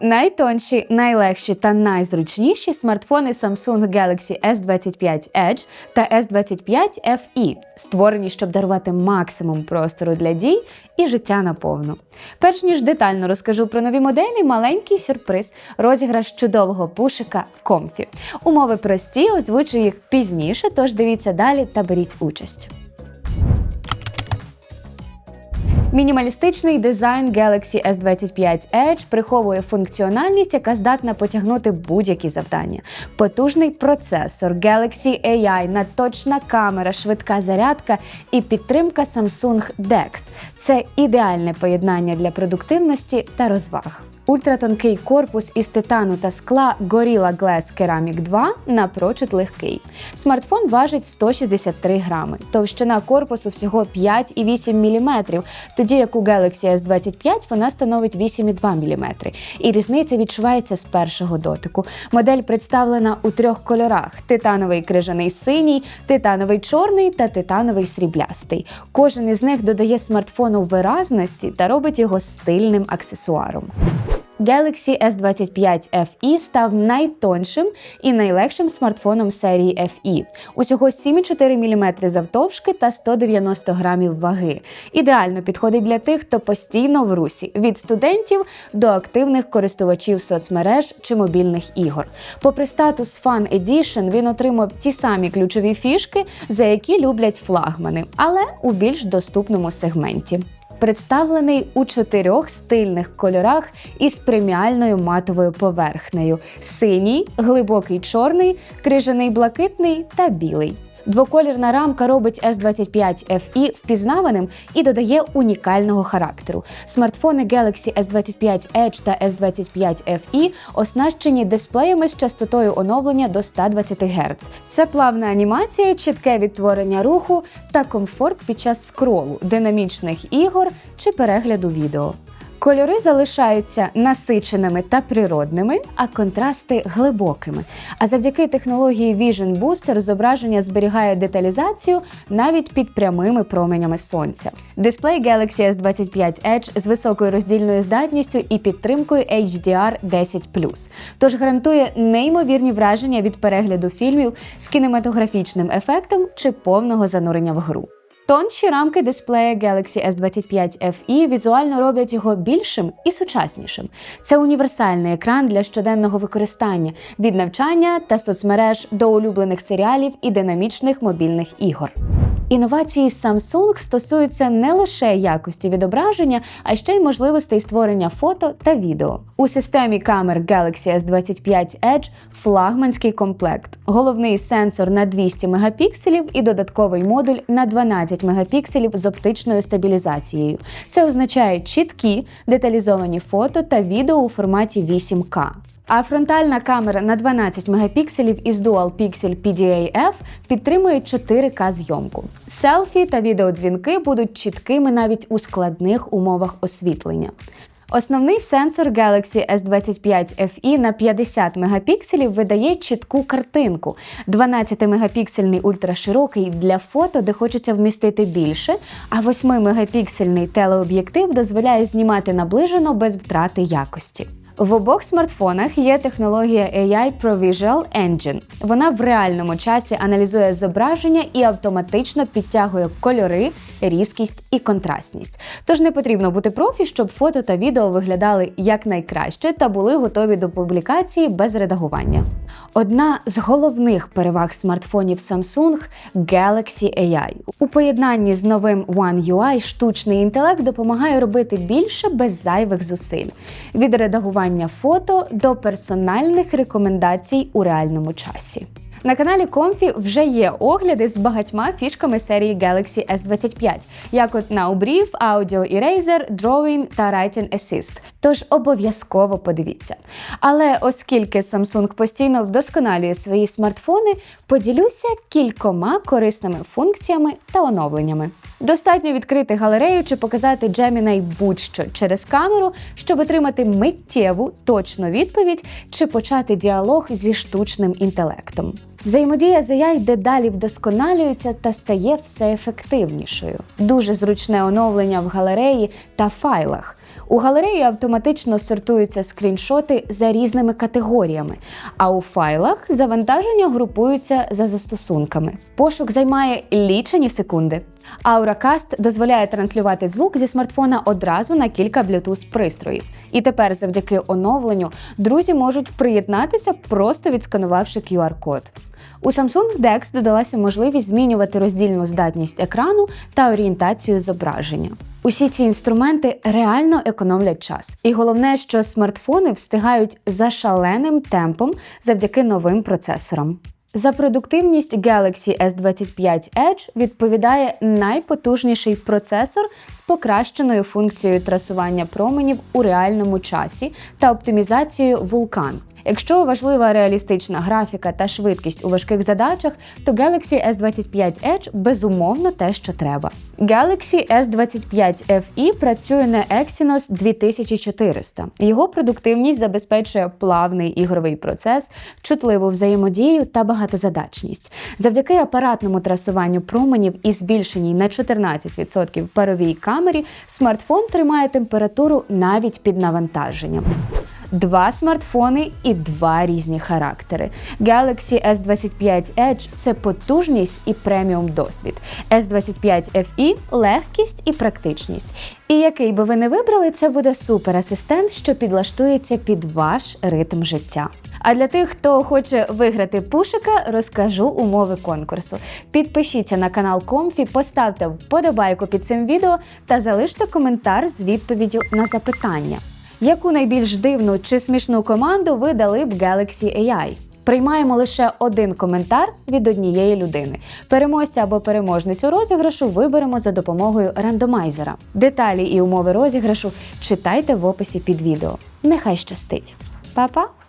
Найтонші, найлегші та найзручніші смартфони Samsung Galaxy S25 Edge та S25 FE, створені, щоб дарувати максимум простору для дій і життя наповну. Перш ніж детально розкажу про нові моделі, маленький сюрприз розіграш чудового пушика Comfy. Умови прості, озвучу їх пізніше, тож дивіться далі та беріть участь. Мінімалістичний дизайн Galaxy S25 Edge приховує функціональність, яка здатна потягнути будь-які завдання. Потужний процесор, Galaxy AI, наточна камера, швидка зарядка і підтримка Samsung DeX – це ідеальне поєднання для продуктивності та розваг. Ультратонкий корпус із титану та скла Gorilla Glass Ceramic 2 напрочуд легкий. Смартфон важить 163 грами, товщина корпусу всього 5,8 мм, тоді як у Galaxy S25 вона становить 8,2 мм. І різниця відчувається з першого дотику. Модель представлена у трьох кольорах: титановий крижаний синій, титановий чорний та титановий сріблястий. Кожен із них додає смартфону виразності та робить його стильним аксесуаром. Galaxy S25 FE став найтоншим і найлегшим смартфоном серії FE. Усього 7,4 мм завтовшки та 190 грамів ваги. Ідеально підходить для тих, хто постійно в русі від студентів до активних користувачів соцмереж чи мобільних ігор. Попри статус Fan Edition, він отримав ті самі ключові фішки, за які люблять флагмани, але у більш доступному сегменті представлений у чотирьох стильних кольорах із преміальною матовою поверхнею: синій, глибокий чорний, крижаний блакитний та білий. Двоколірна рамка робить S25 FE впізнаваним і додає унікального характеру. Смартфони Galaxy S25 Edge та S25 FE оснащені дисплеями з частотою оновлення до 120 Гц. Це плавна анімація, чітке відтворення руху та комфорт під час скролу, динамічних ігор чи перегляду відео. Кольори залишаються насиченими та природними, а контрасти глибокими. А завдяки технології Vision Booster зображення зберігає деталізацію навіть під прямими променями сонця. Дисплей Galaxy S25 Edge з високою роздільною здатністю і підтримкою HDR 10 тож гарантує неймовірні враження від перегляду фільмів з кінематографічним ефектом чи повного занурення в гру. Тонші рамки дисплея Galaxy S25 FE візуально роблять його більшим і сучаснішим. Це універсальний екран для щоденного використання від навчання та соцмереж до улюблених серіалів і динамічних мобільних ігор. Інновації Samsung стосуються не лише якості відображення, а ще й можливостей створення фото та відео. У системі камер Galaxy S25 Edge флагманський комплект, головний сенсор на 200 мегапікселів і додатковий модуль на 12 мегапікселів з оптичною стабілізацією. Це означає чіткі деталізовані фото та відео у форматі 8К. А фронтальна камера на 12 мегапікселів із Dual Pixel PDA-F підтримує 4К зйомку. Селфі та відеодзвінки будуть чіткими навіть у складних умовах освітлення. Основний сенсор Galaxy S25 FE на 50 мегапікселів видає чітку картинку. 12-мегапіксельний ультраширокий для фото, де хочеться вмістити більше, а 8-мегапіксельний телеоб'єктив дозволяє знімати наближено без втрати якості. В обох смартфонах є технологія AI ProVisual Engine. Вона в реальному часі аналізує зображення і автоматично підтягує кольори, різкість і контрастність. Тож не потрібно бути профі, щоб фото та відео виглядали якнайкраще та були готові до публікації без редагування. Одна з головних переваг смартфонів Samsung Galaxy AI. У поєднанні з новим One UI штучний інтелект допомагає робити більше без зайвих зусиль. Від редагування фото до персональних рекомендацій у реальному часі. На каналі Comfy вже є огляди з багатьма фішками серії Galaxy S25, як от на обрів, Audio Eraser, Drawing та Writing Assist. Тож обов'язково подивіться. Але оскільки Samsung постійно вдосконалює свої смартфони, поділюся кількома корисними функціями та оновленнями. Достатньо відкрити галерею чи показати Gemini будь-що через камеру, щоб отримати миттєву точну відповідь чи почати діалог зі штучним інтелектом. Взаємодія з AI дедалі вдосконалюється та стає все ефективнішою. Дуже зручне оновлення в галереї та файлах. У галереї автоматично сортуються скріншоти за різними категоріями, а у файлах завантаження групуються за застосунками. Пошук займає лічені секунди. Auracast дозволяє транслювати звук зі смартфона одразу на кілька Bluetooth пристроїв. І тепер, завдяки оновленню, друзі можуть приєднатися, просто відсканувавши QR-код. У Samsung DeX додалася можливість змінювати роздільну здатність екрану та орієнтацію зображення. Усі ці інструменти реально економлять час. І головне, що смартфони встигають за шаленим темпом завдяки новим процесорам. За продуктивність Galaxy S25 Edge відповідає найпотужніший процесор з покращеною функцією трасування променів у реальному часі та оптимізацією Vulkan. Якщо важлива реалістична графіка та швидкість у важких задачах, то Galaxy S25 Edge безумовно те, що треба. Galaxy S25 FE працює на Exynos 2400. Його продуктивність забезпечує плавний ігровий процес, чутливу взаємодію та багатозадачність. Завдяки апаратному трасуванню променів і збільшеній на 14% паровій камері смартфон тримає температуру навіть під навантаженням. Два смартфони і два різні характери. Galaxy S25 Edge це потужність і преміум досвід. S25 FE – легкість і практичність. І який би ви не вибрали, це буде суперасистент, що підлаштується під ваш ритм життя. А для тих, хто хоче виграти пушика, розкажу умови конкурсу. Підпишіться на канал Комфі, поставте вподобайку під цим відео та залиште коментар з відповіддю на запитання. Яку найбільш дивну чи смішну команду ви дали б Galaxy AI? Приймаємо лише один коментар від однієї людини. Переможця або переможницю розіграшу виберемо за допомогою рандомайзера. Деталі і умови розіграшу читайте в описі під відео. Нехай щастить. Па-па!